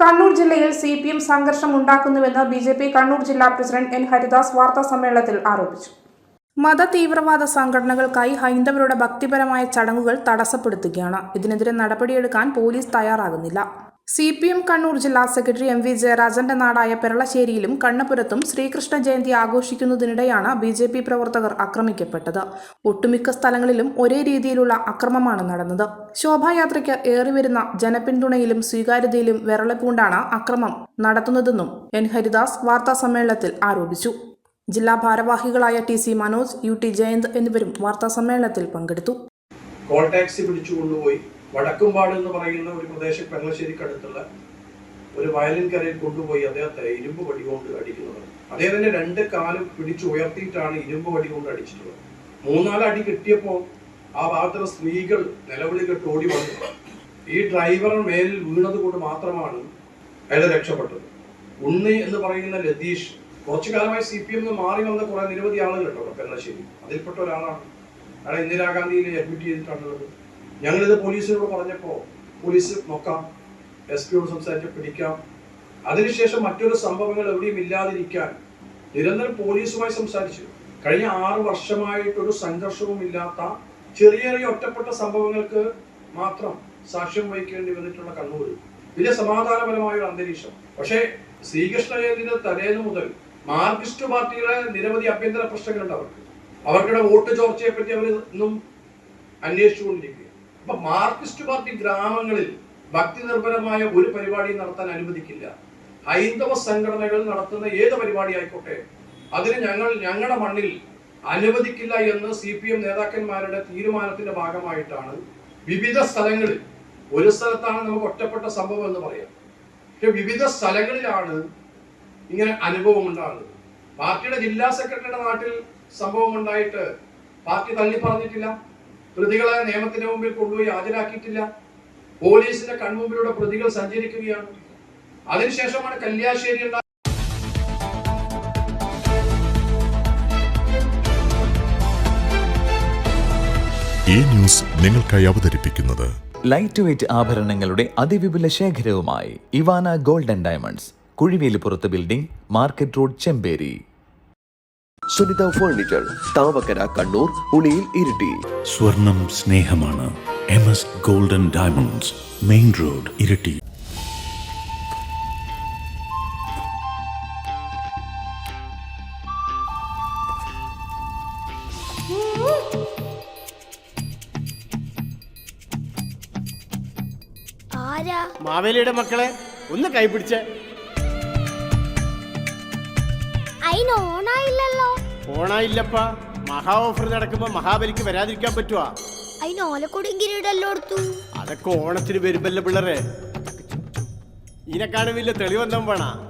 കണ്ണൂർ ജില്ലയിൽ C P M സംഘർഷം ഉണ്ടാക്കുന്നുവെന്ന് ബി ജെ പി കണ്ണൂർ ജില്ലാ പ്രസിഡന്റ് എൻ ഹരിദാസ് വാർത്താ സമ്മേളനത്തിൽ ആരോപിച്ചു. മത തീവ്രവാദ സംഘടനകൾക്കായി ഹൈന്ദവരുടെ ഭക്തിപരമായ ചടങ്ങുകൾ തടസ്സപ്പെടുത്തുകയാണ്. ഇതിനെതിരെ നടപടിയെടുക്കാൻ പോലീസ് തയ്യാറാകുന്നില്ല. സി പി എം കണ്ണൂർ ജില്ലാ സെക്രട്ടറി എം വി ജയരാജന്റെ നാടായ പെരളശ്ശേരിയിലും കണ്ണപുരത്തും ശ്രീകൃഷ്ണ ജയന്തി ആഘോഷിക്കുന്നതിനിടെയാണ് ബി ജെ പി പ്രവർത്തകർ ആക്രമിക്കപ്പെട്ടത്. ഒട്ടുമിക്ക സ്ഥലങ്ങളിലും ഒരേ രീതിയിലുള്ള അക്രമമാണ് നടന്നത്. ശോഭായാത്രയ്ക്ക് ഏറിവരുന്ന ജനപിന്തുണയിലും സ്വീകാര്യതയിലും വിരളപ്പൂണ്ടാണ് അക്രമം നടത്തുന്നതെന്നും എൻ ഹരിദാസ് വാർത്താ സമ്മേളനത്തിൽ ആരോപിച്ചു. ജില്ലാ ഭാരവാഹികളായ T C Manoj U T Jayanth എന്നിവരും വാർത്താ സമ്മേളനത്തിൽ പങ്കെടുത്തു. കോൾ ടാക്സി പിടിച്ചു വടക്കുംപാട് എന്ന് പറയുന്ന ഒരു പ്രദേശം പെങ്ങളശ്ശേരിക്കടുത്തുള്ള ഒരു വയലിൻ കരയിൽ കൊണ്ടുപോയി അദ്ദേഹത്തെ ഇരുമ്പ് വടി കൊണ്ട് അടിക്കുന്നത് അദ്ദേഹത്തിന്റെ രണ്ട് കാലും പിടിച്ചു ഉയർത്തിയിട്ടാണ് ഇരുമ്പ് വടി കൊണ്ട് അടിച്ചിട്ടുള്ളത്. മൂന്നാൽ അടി കിട്ടിയപ്പോൾ ആ ഭാഗത്തുള്ള സ്ത്രീകൾ നിലവിളി കെട്ട് ഓടി വന്നു. ഈ ഡ്രൈവർ മേലിൽ വീണത് കൊണ്ട് മാത്രമാണ് അയാൾ രക്ഷപ്പെട്ടത്. ഉണ്ണി എന്ന് പറയുന്ന ലതീഷ് കുറച്ചു കാലമായി സി പി എം മാറി വന്ന കുറെ നിരവധി ആളുകൾ അവിടെ പെരുന്നശ്ശേരി അതിൽപ്പെട്ട ഒരാളാണ്. അയാൾ ഇന്ദിരാഗാന്ധിയിൽ അഡ്മിറ്റ് ചെയ്തിട്ടാണുള്ളത്. ഞങ്ങളിത് പോലീസിനോട് പറഞ്ഞപ്പോൾ പോലീസ് നോക്കാം എസ് പിയോട് സംസാരിച്ച് പിടിക്കാം. അതിനുശേഷം മറ്റൊരു സംഭവങ്ങൾ എവിടെയും ഇല്ലാതിരിക്കാൻ നിരന്തരം പോലീസുമായി സംസാരിച്ചു. കഴിഞ്ഞ ആറ് വർഷമായിട്ടൊരു സംഘർഷവും ഇല്ലാത്ത ചെറിയ ചെറിയ ഒറ്റപ്പെട്ട സംഭവങ്ങൾക്ക് മാത്രം സാക്ഷ്യം വഹിക്കേണ്ടി വന്നിട്ടുള്ള കണ്ണൂർ. വലിയ സമാധാനപരമായ ഒരു അന്തരീക്ഷം. പക്ഷേ ശ്രീകൃഷ്ണ ജയന്തിന്റെ തലേന്ന് മുതൽ മാർക്സിസ്റ്റ് പാർട്ടിയുടെ നിരവധി ആഭ്യന്തര പ്രശ്നങ്ങളുണ്ട് അവർക്ക്. അവർക്കിടെ വോട്ട് ചോർച്ചയെ പറ്റി അവർ ഇന്നും അന്വേഷിച്ചുകൊണ്ടിരിക്കുക അപ്പൊ മാർക്സിസ്റ്റ് പാർട്ടി ഗ്രാമങ്ങളിൽ ഭക്തി നിർഭരമായ ഒരു പരിപാടിയും നടത്താൻ അനുവദിക്കില്ല. ഹൈന്ദവ സംഘടനകൾ നടത്തുന്ന ഏത് പരിപാടി ആയിക്കോട്ടെ അതിന് ഞങ്ങൾ ഞങ്ങളുടെ മണ്ണിൽ അനുവദിക്കില്ല എന്ന് സി പി എം നേതാക്കന്മാരുടെ തീരുമാനത്തിന്റെ ഭാഗമായിട്ടാണ് വിവിധ സ്ഥലങ്ങളിൽ ഒരു സ്ഥലത്താണ് നമുക്ക് ഒറ്റപ്പെട്ട സംഭവം എന്ന് പറയാം. പക്ഷെ വിവിധ സ്ഥലങ്ങളിലാണ് ഇങ്ങനെ അനുഭവം ഉണ്ടാകുന്നത്. പാർട്ടിയുടെ ജില്ലാ സെക്രട്ടറിയുടെ നാട്ടിൽ സംഭവം ഉണ്ടായിട്ട് പാർട്ടി തള്ളി പറഞ്ഞിട്ടില്ല പ്രതികളെ നിയമത്തിന് മുമ്പിൽ കൊണ്ടുപോയി ഹാജരാക്കിയിട്ടില്ല. പോലീസിന്റെ കൺമുമ്പിലൂടെ പ്രതികൾ സഞ്ചരിക്കുകയാണ്. അതിനുശേഷമാണ് കല്യാശ്ശേരി ഉണ്ടായ ഈ ന്യൂസ് നിങ്ങൾക്കായി അവതരിപ്പിക്കുന്നത് ലൈറ്റ് വെയ്റ്റ് ആഭരണങ്ങളുടെ അതിവിപുല ശേഖരവുമായി Ivana golden diamonds കുഴിവേലിപ്പുറത്ത് building market road Chemperi Sunitha furniture Thavakkara Kannur Uliyil Iritty. സ്വർണം സ്നേഹമാണ്. M S golden diamonds main road Iritty. ആരാ? മാവേലിയുടെ മക്കളെ ഒന്ന് കൈപിടിച്ച് അതിന് ഓണായില്ലല്ലോ. ഓണായില്ലപ്പാ. മഹാ ഓഫർ നടക്കുമ്പോ മഹാബലിക്ക് വരാതിരിക്കാൻ പറ്റുവാ. അതിന് ഓലക്കൊടും കിരീടല്ലോ എടുത്തു അതൊക്കെ ഓണത്തിന് വരുമ്പല്ലേ പിള്ളേരെ. ഇതിനെക്കാളും വലിയ തെളിവെന്താ വേണ?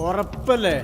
ഉറപ്പല്ലേ?